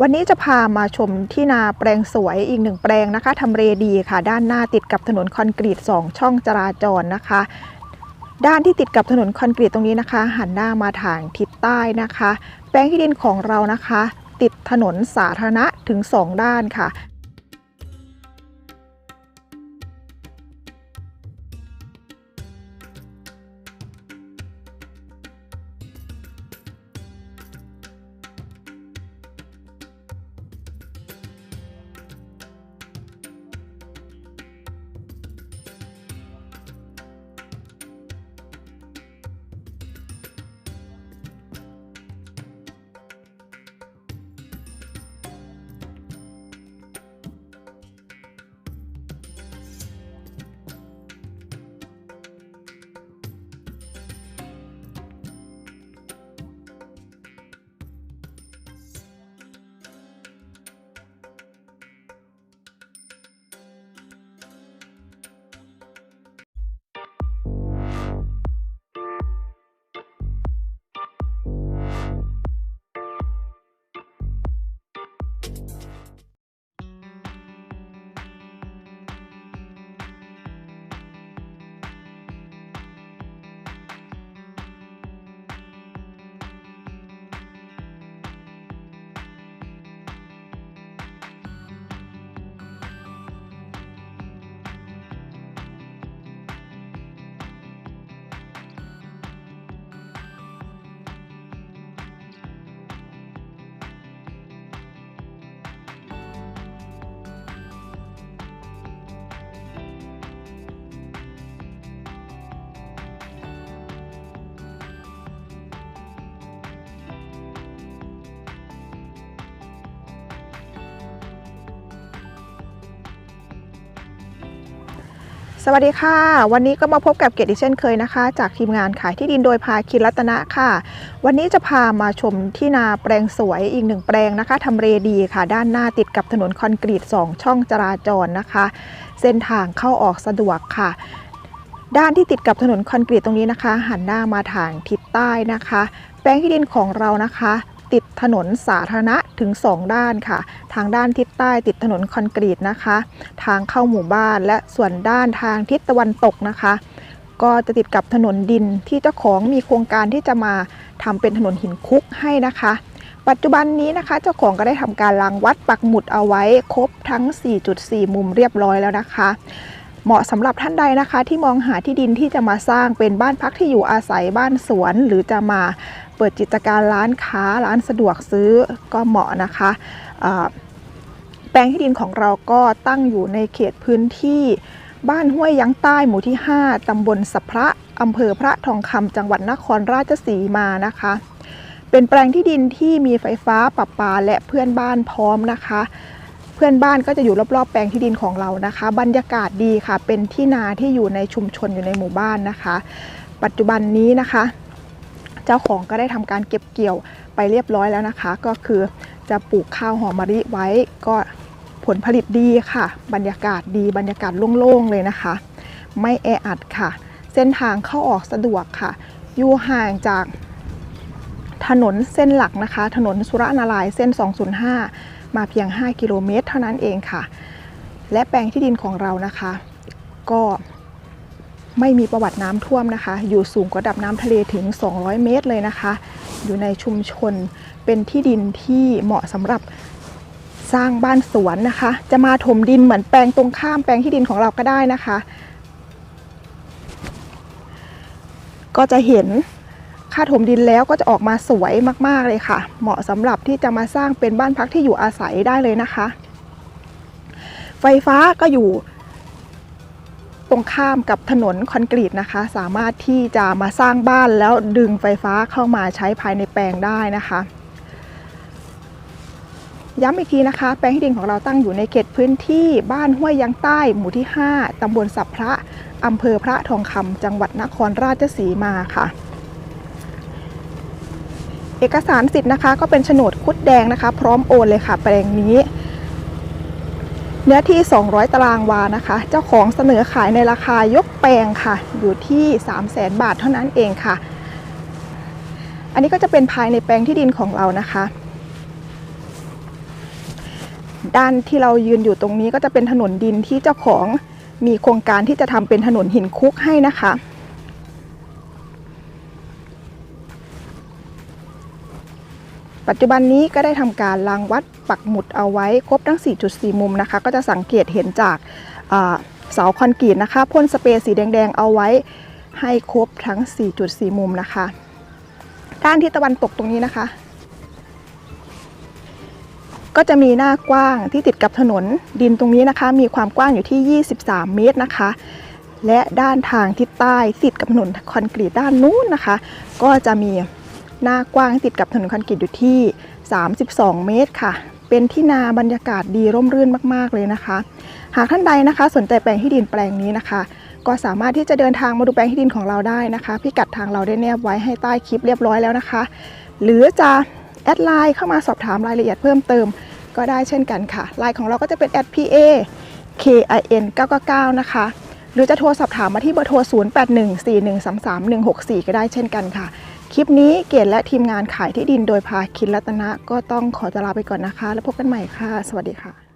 วันนี้จะพามาชมที่นาแปลงสวยอีกหนึ่งแปลงนะคะทำเลดีค่ะ ด้านหน้าติดกับถนนคอนกรีต 2 ช่องจราจรนะคะ ด้านที่ติดกับถนนคอนกรีตตรงนี้นะคะ หันหน้ามาทางทิศใต้นะคะ แปลงที่ดินของเรานะคะ ติดถนนสาธารณะถึง 2 ด้านค่ะ สวัสดีค่ะ วันนี้ก็มาพบกับเกดอีกเช่นเคยนะคะ จากทีมงานขายที่ดินโดยภาคินรัตนะค่ะ วันนี้จะพามาชมที่นาแปลงสวยอีกหนึ่งแปลงนะคะทำเลดีค่ะ ด้านหน้าติดกับถนนคอนกรีต 2 ช่องจราจรนะคะ เส้นทางเข้าออกสะดวกค่ะ ด้านที่ติดกับถนนคอนกรีตตรงนี้นะคะ หันหน้ามาทางทิศใต้นะคะ แปลงที่ดินของเรานะคะ ถนนสาธารณะถึง 2 ด้านค่ะ ทางด้านทิศใต้ติดถนนคอนกรีตนะคะ ทางเข้าหมู่บ้านและส่วนด้านทางทิศตะวันตกนะคะ ก็จะติดกับถนนดินที่เจ้าของมีโครงการที่จะมาทำเป็นถนนหินคุกให้นะคะ ปัจจุบันนี้นะคะ เจ้าของก็ได้ทำการรางวัดปักหมุดเอาไว้ครบทั้ง 4.4 มุมเรียบร้อยแล้วนะคะเหมาะสำหรับท่านใดนะคะ ที่มองหาที่ดินที่จะมาสร้างเป็นบ้านพักที่อยู่อาศัยบ้านสวน หรือจะมา เปิดกิจการร้านค้าร้านสะดวกซื้อก็เหมาะนะคะแปลงที่ดินของเราก็ตั้งอยู่ในเขตพื้นที่บ้านห้วยยังใต้หมู่ที่ 5 ตำบลสัพพระอำเภอพระทองคำจังหวัดนครราชสีมานะคะ เป็นแปลงที่ดินที่มีไฟฟ้าประปาและเพื่อนบ้านพร้อมนะคะ เพื่อนบ้านก็จะอยู่รอบๆ แปลงที่ดินของเรานะคะ บรรยากาศดีค่ะ เป็นที่นาที่อยู่ในชุมชนอยู่ในหมู่บ้านนะคะ ปัจจุบันนี้นะคะ เจ้าของก็ได้ทำการเก็บเกี่ยวไปเรียบร้อยแล้วนะคะ ก็คือจะปลูกข้าวหอมมะลิไว้ก็ผลผลิตดีค่ะ บรรยากาศดีบรรยากาศโล่งๆเลยนะคะ ไม่แออัดค่ะ เส้นทางเข้าออกสะดวกค่ะ อยู่ห่างจากถนนเส้นหลักนะคะ ถนนสุรนารายเส้น 205 มาเพียง 5 กิโลเมตร เท่านั้นเองค่ะ และแปลงที่ดินของเรานะคะ ก็ ไม่มีประวัติน้ำท่วมนะคะ อยู่สูงกว่าระดับน้ำทะเลถึง 200 เมตรเลยนะคะ อยู่ในชุมชนเป็นที่ดินที่เหมาะสำหรับสร้างบ้านสวนนะคะ จะมาถมดินเหมือนแปลงตรงข้ามแปลงที่ดินของเราก็ได้นะคะก็จะเห็นค่าถมดินแล้วก็จะออกมาสวยมาก ๆ เลยค่ะ เหมาะสำหรับที่จะมาสร้างเป็นบ้านพักที่อยู่อาศัยได้เลยนะคะ ไฟฟ้าก็อยู่ รงข้ามกับถนนคอนกรีตนะคะ สามารถที่จะมาสร้างบ้านแล้วดึงไฟฟ้าเข้ามาใช้ภายในแปลงได้นะคะย้ำอีกทีนะคะ แปลงที่ดินของเราตั้งอยู่ในเขตพื้นที่บ้านห้วยยังใต้ หมู่ที่ 5 ตำบลสับพระ อำเภอพระทองคำ จังหวัดนครราชสีมาค่ะ เอกสารสิทธิ์นะคะ ก็เป็นโฉนดคุดแดงนะคะ พร้อมโอนเลยค่ะ แปลงนี้ เนื้อที่ 200 ตารางวานะคะ เจ้าของเสนอขายในราคายกแปลงค่ะ อยู่ที่ 3 0 0แสนบาทเท่านั้นเองค่ะ อันนี้ก็จะเป็นภายในแปลงที่ดินของเรานะคะ ด้านที่เรายืนอยู่ตรงนี้ก็จะเป็นถนนดินที่เจ้าของมีโครงการที่จะทำเป็นถนนหินคุกให้นะคะ ปัจจุบันนี้ก็ได้ทำการรางวัดปักหมุดเอาไว้ครบทั้ง 4.4 มุมนะคะ ก็จะสังเกตเห็นจากเสาคอนกรีตนะคะพ่นสเปรย์สีแดง ๆ เอาไว้ให้ครบทั้ง 4.4 มุมนะคะ ด้านที่ตะวันตกตรงนี้นะคะ ก็จะมีหน้ากว้างที่ติดกับถนนดินตรงนี้นะคะ มีความกว้างอยู่ที่ 23 เมตรนะคะ และด้านทางทิศใต้ติดกับถนนคอนกรีตด้านนู้นนะคะ ก็จะมี หน้ากว้างติดกับถนนคอนกรีตอยู่ที่ 32 เมตรค่ะ เป็นที่นาบรรยากาศดีร่มรื่นมากๆเลยนะคะ หากท่านใดนะคะ สนใจแปลงที่ดินแปลงนี้นะคะ ก็สามารถที่จะเดินทางมาดูแปลงที่ดินของเราได้นะคะ พิกัดทางเราได้แนบไว้ให้ใต้คลิปเรียบร้อยแล้วนะคะ หรือจะแอดไลน์เข้ามาสอบถามรายละเอียดเพิ่มเติม ก็ได้เช่นกันค่ะไลน์ของเราก็จะเป็น @pa kin 999นะคะหรือจะโทรสอบถามมาที่เบอร์โทร 0814133164 ก็ได้เช่นกันค่ะ คลิปนี้เกศและทีมงานขายที่ดินโดยพาคินรัตนะก็ต้องขอตัวลาไปก่อนนะคะ แล้วพบกันใหม่ค่ะ สวัสดีค่ะ